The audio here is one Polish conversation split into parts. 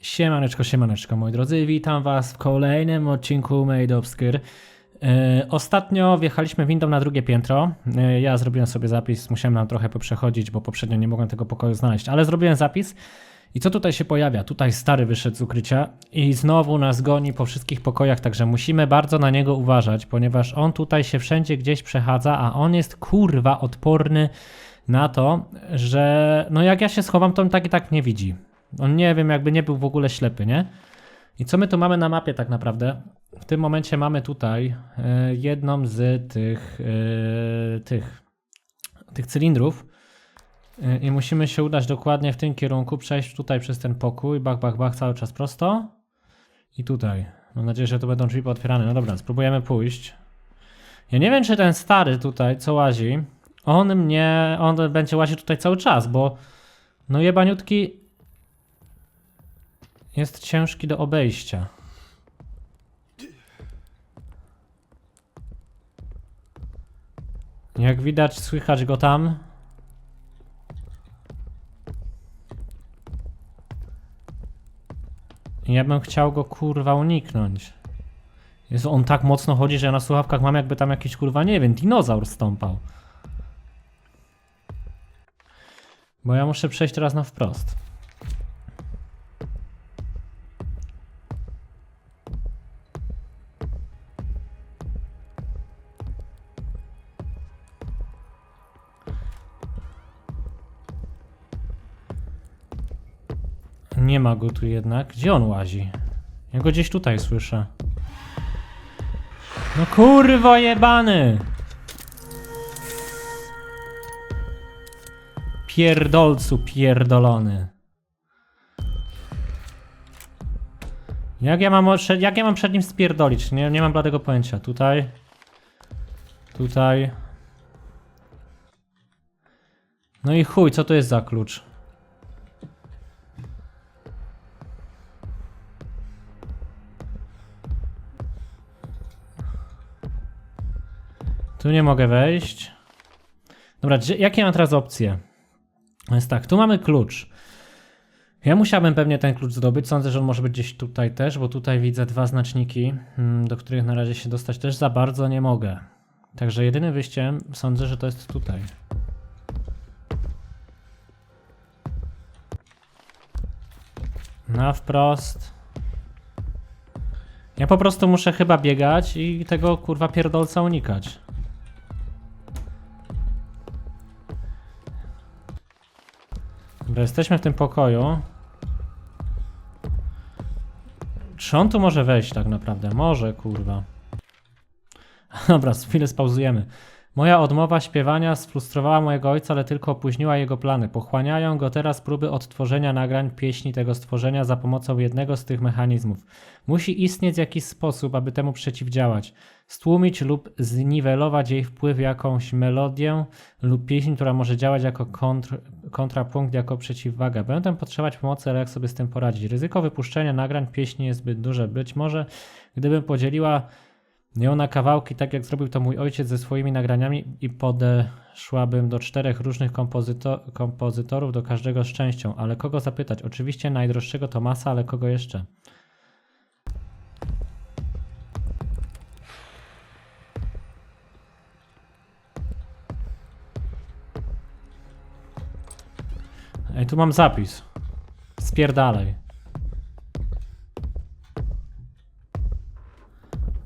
Siemaneczko, siemaneczko moi drodzy, witam was w kolejnym odcinku Made Obscure. E, ostatnio wjechaliśmy windą na drugie piętro. E, ja zrobiłem sobie zapis, musiałem nam trochę poprzechodzić, bo poprzednio nie mogłem tego pokoju znaleźć, ale zrobiłem zapis. I co tutaj się pojawia? Tutaj stary wyszedł z ukrycia i znowu nas goni po wszystkich pokojach, także musimy bardzo na niego uważać, ponieważ on tutaj się wszędzie gdzieś przechadza, a on jest kurwa odporny na to, że no jak ja się schowam, to on tak i tak nie widzi. On nie wiem, jakby nie był w ogóle ślepy, nie? I co my tu mamy na mapie tak naprawdę? W tym momencie mamy tutaj e, jedną z tych, e, tych, tych cylindrów e, i musimy się udać dokładnie w tym kierunku, przejść tutaj przez ten pokój, bach, bach, bach, cały czas prosto i tutaj. Mam nadzieję, że to będą drzwi otwierane. No dobra, spróbujemy pójść. Ja nie wiem, czy ten stary tutaj, co łazi, on mnie, on będzie łaził tutaj cały czas, bo no jebaniutki jest ciężki do obejścia. Jak widać, słychać go tam. Ja bym chciał go kurwa uniknąć. Jest on tak mocno chodzi, że ja na słuchawkach mam jakby tam jakiś kurwa, nie wiem, dinozaur stąpał. Bo ja muszę przejść teraz na wprost. Nie ma go tu jednak. Gdzie on łazi? Ja go gdzieś tutaj słyszę. No kurwa jebany! Pierdolcu pierdolony. Jak ja mam, jak ja mam przed nim spierdolić? Nie, nie mam bladego pojęcia. Tutaj. Tutaj. No i chuj, co to jest za klucz? Tu nie mogę wejść. Dobra, jakie mam teraz opcje? Jest tak, tu mamy klucz. Ja musiałbym pewnie ten klucz zdobyć. Sądzę, że on może być gdzieś tutaj też, bo tutaj widzę dwa znaczniki, mm, do których na razie się dostać też za bardzo nie mogę. Także jedynym wyjściem sądzę, że to jest tutaj. Na wprost. Ja po prostu muszę chyba biegać i tego kurwa pierdolca unikać. Dobra, jesteśmy w tym pokoju. Czy on tu może wejść tak naprawdę? Może, kurwa. Dobra, chwilę spauzujemy. Moja odmowa śpiewania sfrustrowała mojego ojca, ale tylko opóźniła jego plany. Pochłaniają go teraz próby odtworzenia nagrań pieśni tego stworzenia za pomocą jednego z tych mechanizmów. Musi istnieć jakiś sposób, aby temu przeciwdziałać. Stłumić lub zniwelować jej wpływ jakąś melodię lub pieśń, która może działać jako kontr, kontrapunkt, jako przeciwwaga. Będę potrzebować pomocy, ale jak sobie z tym poradzić? Ryzyko wypuszczenia nagrań pieśni jest zbyt duże. Być może, gdybym podzieliła ją na kawałki, tak jak zrobił to mój ojciec ze swoimi nagraniami i podeszłabym do czterech różnych kompozyto kompozytorów, do każdego z częścią. Ale kogo zapytać? Oczywiście najdroższego Tomasa, ale kogo jeszcze? Ej, tu mam zapis. Spierdalaj.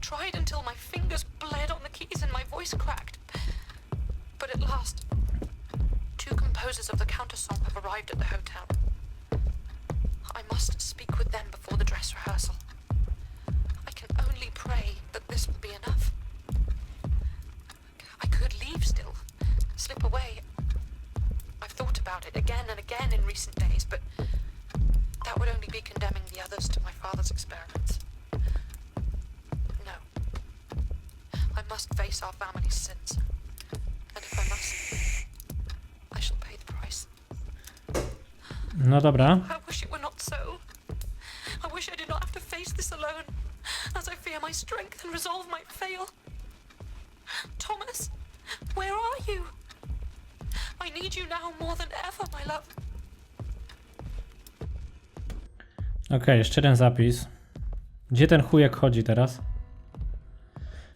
Tried until my fingers bled on the keys and my voice cracked. But at last, two composers of the countersong have arrived at the hotel. I must speak with them before the dress rehearsal. I can only pray that this will be enough. I could leave still, slip away. I've thought about it again and again in recent days, but No dobra. I wish it were not so. I wish I did not have to face this alone, as I fear my strength and resolve might fail. Thomas, where are you? I need you now more than ever, my love. Okej, jeszcze jeden zapis. Gdzie ten chujek chodzi teraz?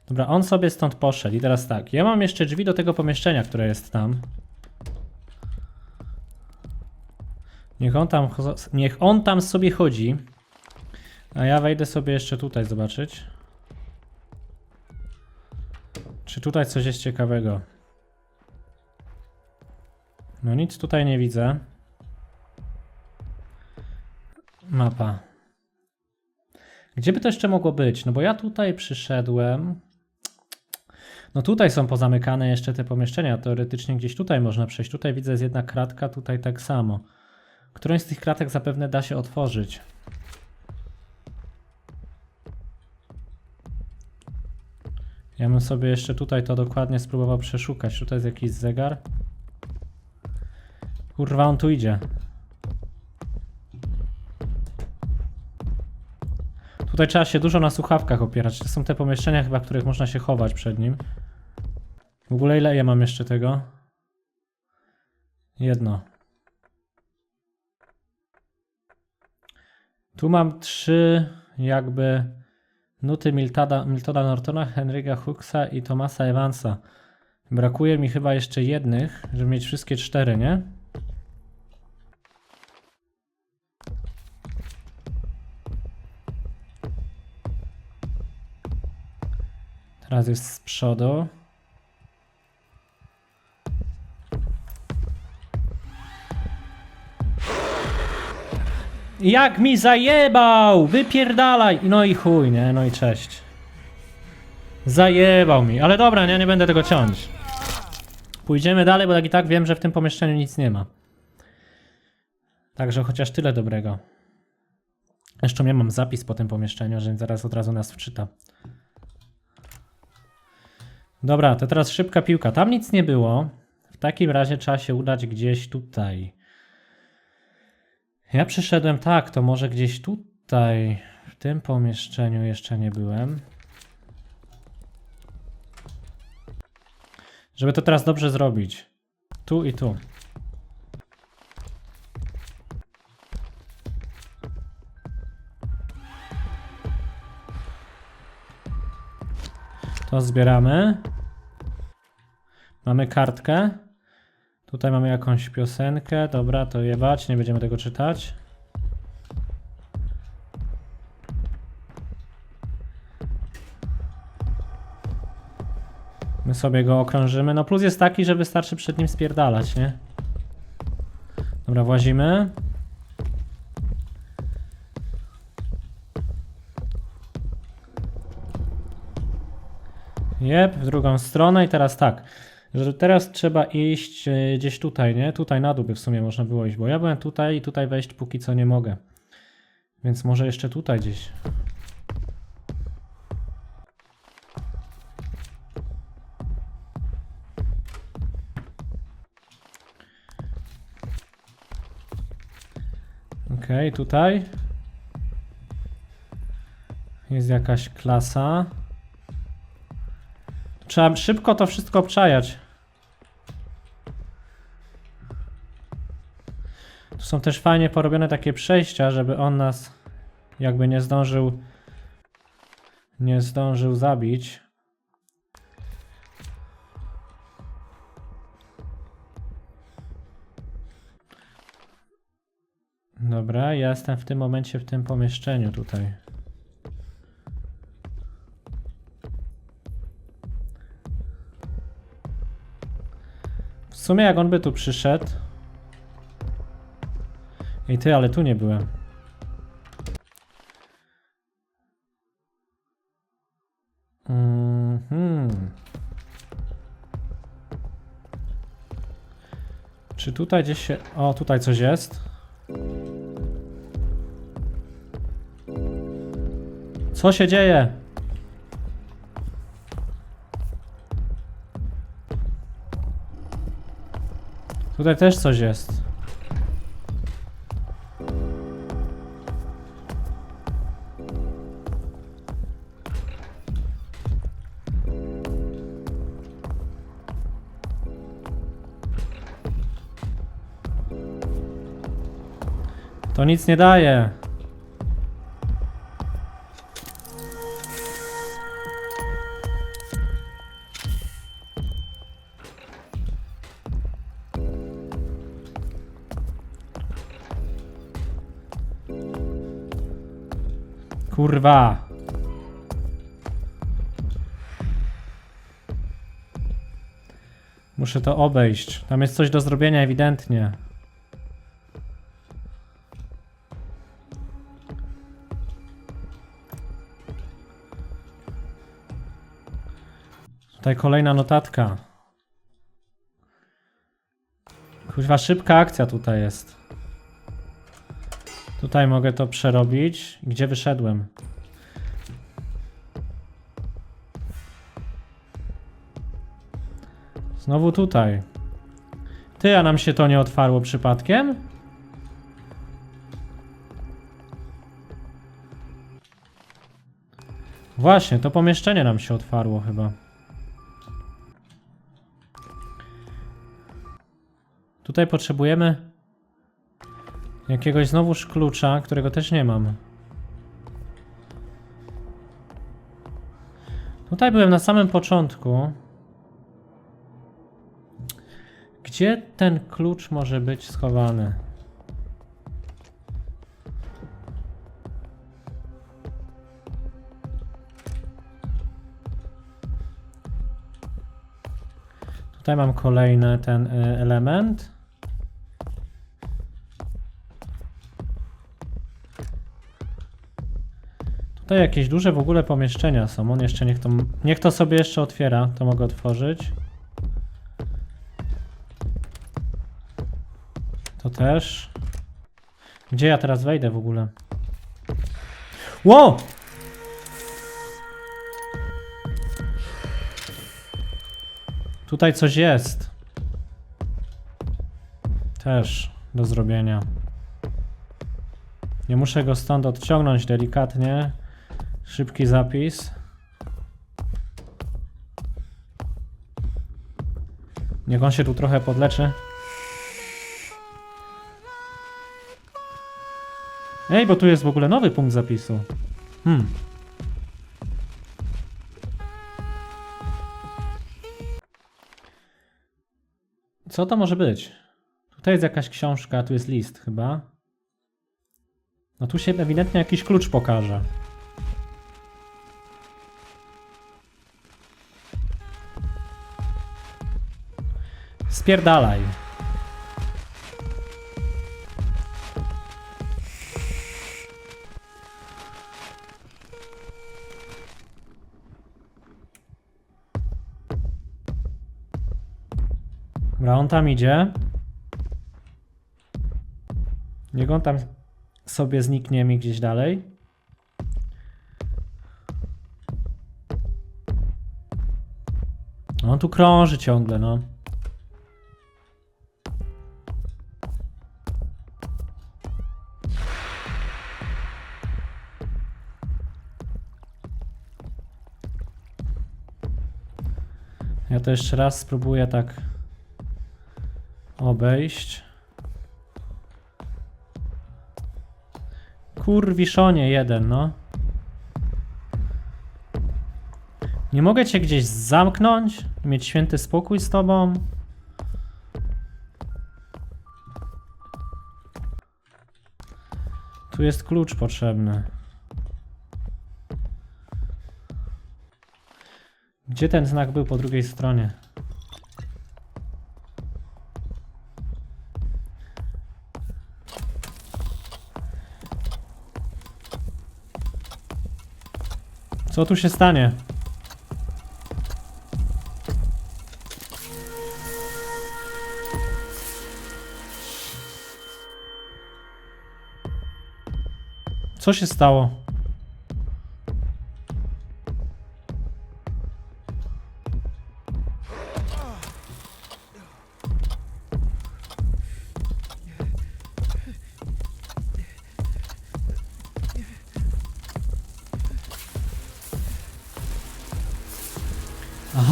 Dobra, on sobie stąd poszedł i teraz tak. Ja mam jeszcze drzwi do tego pomieszczenia, które jest tam. Niech on tam, niech on tam sobie chodzi. A ja wejdę sobie jeszcze tutaj zobaczyć. Czy tutaj coś jest ciekawego? No nic tutaj nie widzę. Mapa. Gdzie by to jeszcze mogło być? No bo ja tutaj przyszedłem. No tutaj są pozamykane jeszcze te pomieszczenia. Teoretycznie gdzieś tutaj można przejść. Tutaj widzę jest jedna kratka, tutaj tak samo. Którąś z tych kratek zapewne da się otworzyć. Ja bym sobie jeszcze tutaj to dokładnie spróbował przeszukać. Tutaj jest jakiś zegar. Kurwa, on tu idzie. Tutaj trzeba się dużo na słuchawkach opierać. To są te pomieszczenia chyba, w których można się chować przed nim. W ogóle ile ja mam jeszcze tego? Jedno. Tu mam trzy jakby nuty Miltada, Miltona Nortona, Henryka Hooksa i Thomasa Evansa. Brakuje mi chyba jeszcze jednych, żeby mieć wszystkie cztery, nie? Teraz jest z przodu. Jak mi zajebał! Wypierdalaj! No i chuj, nie? No i cześć. Zajebał mi, ale dobra, nie, nie będę tego ciąć. Pójdziemy dalej, bo tak i tak wiem, że w tym pomieszczeniu nic nie ma. Także chociaż tyle dobrego. Jeszcze ja mam zapis po tym pomieszczeniu, że zaraz od razu nas wczyta. Dobra, to teraz szybka piłka. Tam nic nie było. W takim razie trzeba się udać gdzieś tutaj. Ja przyszedłem tak, to może gdzieś tutaj. W tym pomieszczeniu jeszcze nie byłem. Żeby to teraz dobrze zrobić. Tu i tu. To zbieramy. Mamy kartkę. Tutaj mamy jakąś piosenkę. Dobra, to jebać, nie będziemy tego czytać. My sobie go okrążymy. No plus jest taki, że wystarczy przed nim spierdalać, nie? Dobra, włazimy. Jep, w drugą stronę i teraz tak. Że teraz trzeba iść e, gdzieś tutaj, nie? Tutaj na dół by w sumie można było iść, bo ja byłem tutaj i tutaj wejść póki co nie mogę. Więc może jeszcze tutaj gdzieś. Okej, tutaj. Jest jakaś klasa. Trzeba szybko to wszystko obczajać. Są też fajnie porobione takie przejścia, żeby on nas jakby nie zdążył nie zdążył zabić. Dobra, ja jestem w tym momencie w tym pomieszczeniu tutaj. W sumie jak on by tu przyszedł. Ej ty, ale tu nie byłem. Mhm. Mm Czy tutaj gdzieś się... O, tutaj coś jest. Co się dzieje? Tutaj też coś jest. To nic nie daje. Kurwa. Muszę to obejść. Tam jest coś do zrobienia ewidentnie. Tutaj kolejna notatka. Kurwa, szybka akcja tutaj jest. Tutaj mogę to przerobić. Gdzie wyszedłem? Znowu tutaj. Ty, a nam się to nie otwarło przypadkiem? Właśnie, to pomieszczenie nam się otwarło chyba. Tutaj potrzebujemy jakiegoś znowuż klucza, którego też nie mam. Tutaj byłem na samym początku. Gdzie ten klucz może być schowany? Tutaj mam kolejny ten y, element. Tutaj jakieś duże w ogóle pomieszczenia są. On jeszcze niech to, niech to sobie jeszcze otwiera. To mogę otworzyć. To też. Gdzie ja teraz wejdę w ogóle? Ło! Tutaj coś jest. Też do zrobienia. Nie muszę go stąd odciągnąć delikatnie. Szybki zapis. Niech on się tu trochę podleczy. Ej, bo tu jest w ogóle nowy punkt zapisu. Hmm. Co to może być? Tutaj jest jakaś książka, tu jest list chyba. No tu się ewidentnie jakiś klucz pokaże. Spierdalaj. Dobra, on tam idzie. Niech on tam sobie zniknie mi gdzieś dalej. On tu krąży ciągle, no. To jeszcze raz spróbuję tak obejść. Kurwiszonie jeden, no. Nie mogę cię gdzieś zamknąć? Mieć święty spokój z tobą? Tu jest klucz potrzebny. Gdzie ten znak był po drugiej stronie? Co tu się stanie? Co się stało?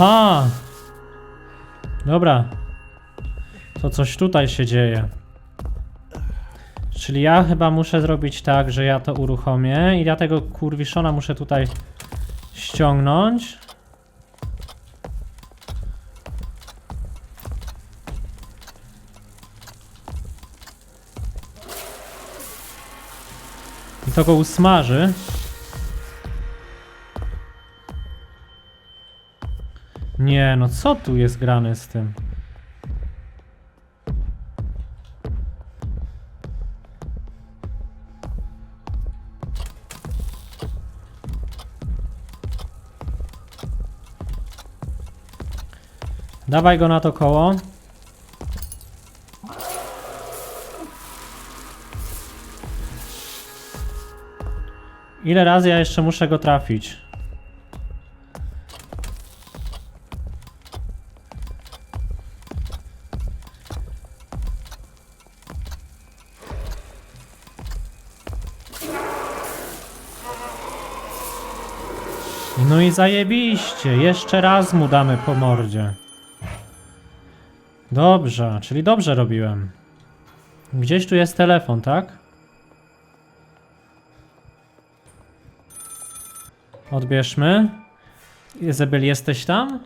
Aha! Dobra. To coś tutaj się dzieje. Czyli ja chyba muszę zrobić tak, że ja to uruchomię i ja tego kurwiszona muszę tutaj ściągnąć. I to go usmaży. Nie, no co tu jest grane z tym? Dawaj go na to koło. Ile razy ja jeszcze muszę go trafić? I zajebiście, jeszcze raz mu damy po mordzie. Dobrze, czyli dobrze robiłem. Gdzieś tu jest telefon, tak? Odbierzmy. Izabel, jesteś tam?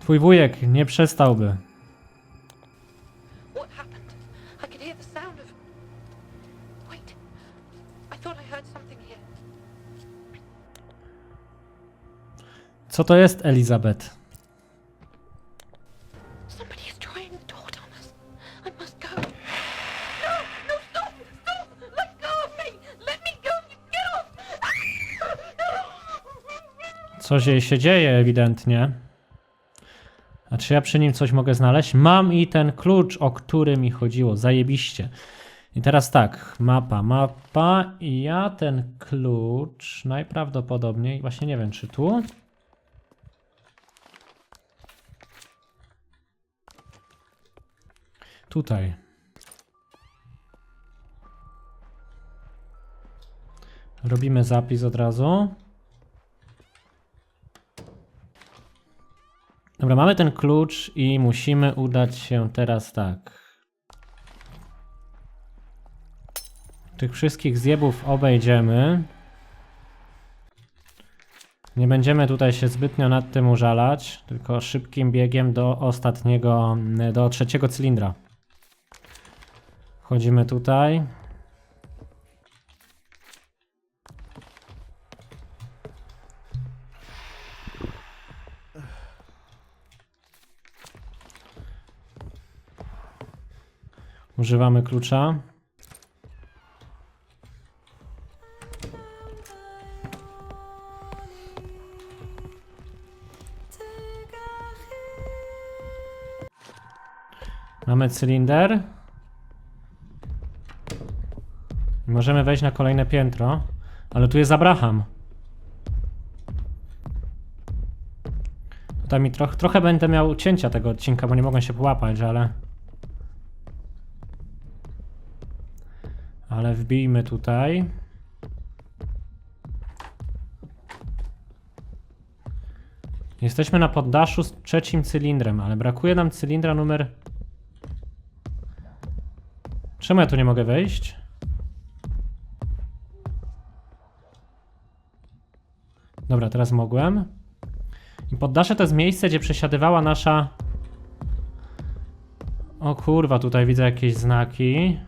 Twój wujek nie przestałby. Co to jest, Elizabeth? Somebody is trying the door on us. I must go. No! No, stop! Stop! Let go of me! Let me go! Get off! Coś jej się dzieje ewidentnie. A czy ja przy nim coś mogę znaleźć? Mam i ten klucz, o który mi chodziło. Zajebiście. I teraz tak, mapa, mapa i ja ten klucz najprawdopodobniej, właśnie nie wiem czy tu. Tutaj. Robimy zapis od razu. Dobra, mamy ten klucz i musimy udać się teraz tak. Tych wszystkich zjebów obejdziemy. Nie będziemy tutaj się zbytnio nad tym użalać, tylko szybkim biegiem do ostatniego, do trzeciego cylindra. Wchodzimy tutaj. Używamy klucza. Mamy cylinder. Możemy wejść na kolejne piętro. Ale tu jest Abraham. Tutaj mi troch, trochę będę miał cięcia tego odcinka, bo nie mogę się połapać, ale... Ale wbijmy tutaj. Jesteśmy na poddaszu z trzecim cylindrem, ale brakuje nam cylindra numer... Czemu ja tu nie mogę wejść? Dobra, teraz mogłem. I poddasze to jest miejsce, gdzie przesiadywała nasza... O kurwa, tutaj widzę jakieś znaki.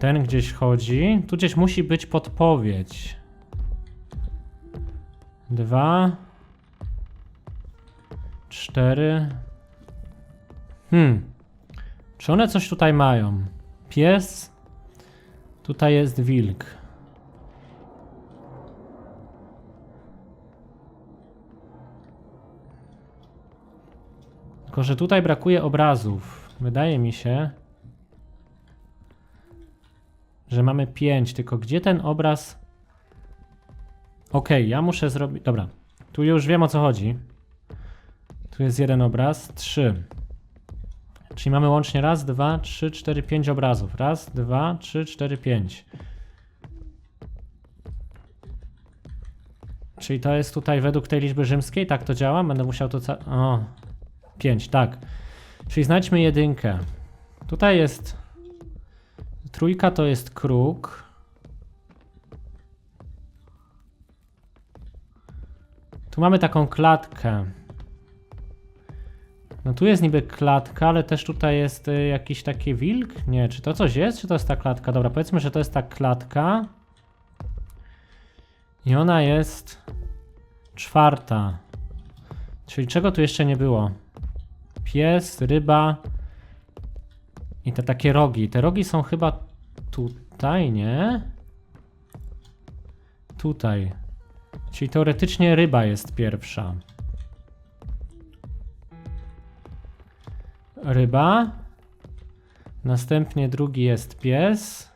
Ten gdzieś chodzi. Tu gdzieś musi być podpowiedź. Dwa. Cztery. Hmm. Czy one coś tutaj mają? Pies. Tutaj jest wilk. Tylko, że tutaj brakuje obrazów. Wydaje mi się, że mamy 5, tylko gdzie ten obraz? Okej, ja muszę zrobić. Dobra, tu już wiem o co chodzi. Tu jest jeden obraz, 3, Czyli mamy łącznie raz, dwa, trzy, cztery, pięć obrazów. Raz, dwa, trzy, cztery, pięć. Czyli to jest tutaj według tej liczby rzymskiej, tak to działa? Będę musiał to. O, 5, tak. Czyli znajdźmy jedynkę. Tutaj jest... Trójka to jest kruk. Tu mamy taką klatkę. No tu jest niby klatka, ale też tutaj jest y, jakiś taki wilk? Nie, czy to coś jest, czy to jest ta klatka? Dobra, powiedzmy, że to jest ta klatka. I ona jest czwarta. Czyli czego tu jeszcze nie było? Pies, ryba i te takie rogi. Te rogi są chyba tutaj, nie? Tutaj. Czyli teoretycznie ryba jest pierwsza. Ryba. Następnie drugi jest pies.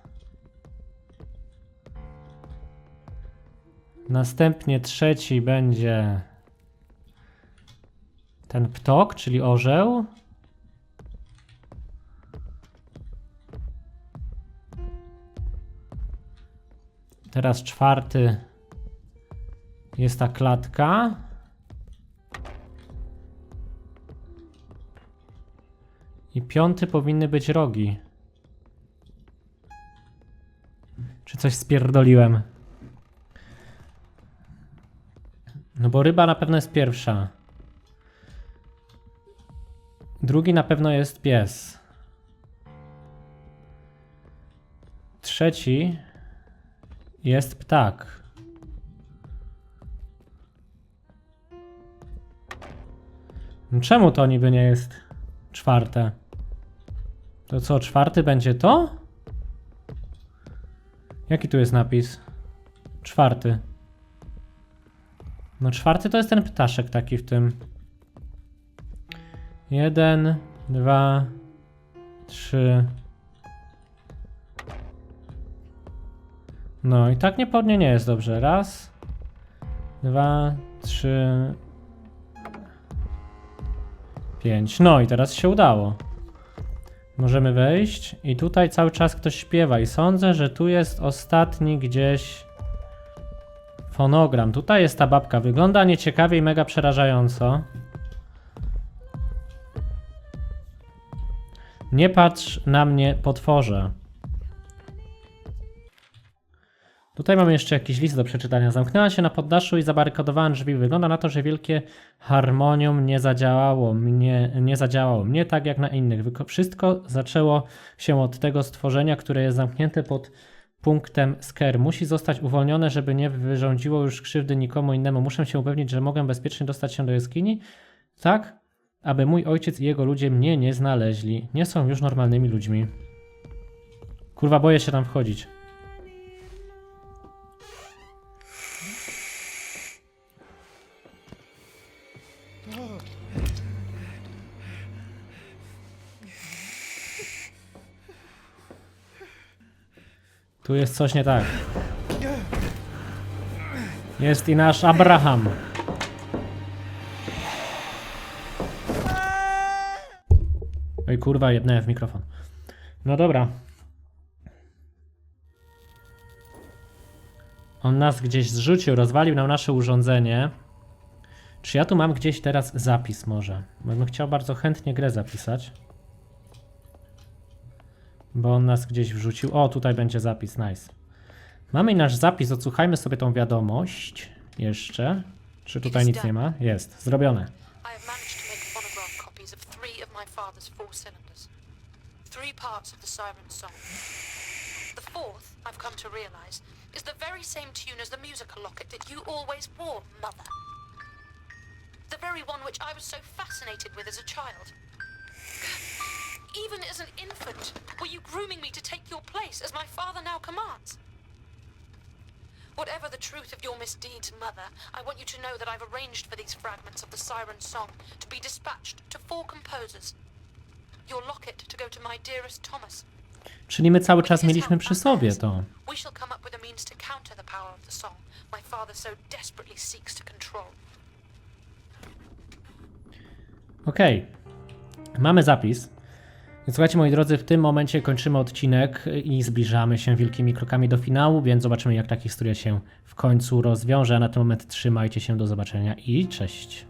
Następnie trzeci będzie ten ptok, czyli orzeł. Teraz czwarty jest ta klatka. I piąty powinny być rogi. Czy coś spierdoliłem? No bo ryba na pewno jest pierwsza. Drugi na pewno jest pies. Trzeci jest ptak. Czemu to niby nie jest czwarte? To co, czwarty będzie to? Jaki tu jest napis? Czwarty. No czwarty to jest ten ptaszek taki w tym. Jeden, dwa, trzy. No i tak niepodnie nie jest dobrze. Raz, dwa, trzy, pięć. No i teraz się udało. Możemy wejść i tutaj cały czas ktoś śpiewa i sądzę, że tu jest ostatni gdzieś fonogram. Tutaj jest ta babka. Wygląda nieciekawie i mega przerażająco. Nie patrz na mnie, potworze. Tutaj mamy jeszcze jakiś list do przeczytania. Zamknęłam się na poddaszu i zabarykadowałam drzwi. Wygląda na to, że wielkie harmonium nie zadziałało mnie, nie zadziałało mnie tak jak na innych. Wszystko zaczęło się od tego stworzenia, które jest zamknięte pod punktem sker. Musi zostać uwolnione, żeby nie wyrządziło już krzywdy nikomu innemu. Muszę się upewnić, że mogę bezpiecznie dostać się do jaskini. Tak, aby mój ojciec i jego ludzie mnie nie znaleźli. Nie są już normalnymi ludźmi. Kurwa, boję się tam wchodzić. Tu jest coś nie tak. Jest i nasz Abraham. Oj kurwa, jednałem w mikrofon. No dobra. On nas gdzieś zrzucił, rozwalił nam nasze urządzenie. Czy ja tu mam gdzieś teraz zapis może? Bym chciał bardzo chętnie grę zapisać. Bo on nas gdzieś wrzucił. O, tutaj będzie zapis, nice. Mamy nasz zapis, odsłuchajmy sobie tą wiadomość jeszcze. Czy tutaj nic nie ma? Jest, zrobione. Father's four cylinders. Three parts of the siren song. The fourth, I've come to realize, is the very same tune as the musical locket that you always wore, Mother. The very one which I was so fascinated with as a child. Even as an infant, were you grooming me to take your place as my father now commands? Whatever the truth of your misdeeds, Mother, I want you to know that I've arranged for these fragments of the Siren Song to be dispatched to four composers. Czyli my cały czas mieliśmy przy sobie to. We shall come up with a means to counter the power of the song my father so desperately seeks to control. Okej. Mamy zapis. Słuchajcie, moi drodzy, w tym momencie kończymy odcinek i zbliżamy się wielkimi krokami do finału, więc zobaczymy, jak ta historia się w końcu rozwiąże. A na ten moment trzymajcie się, do zobaczenia i cześć.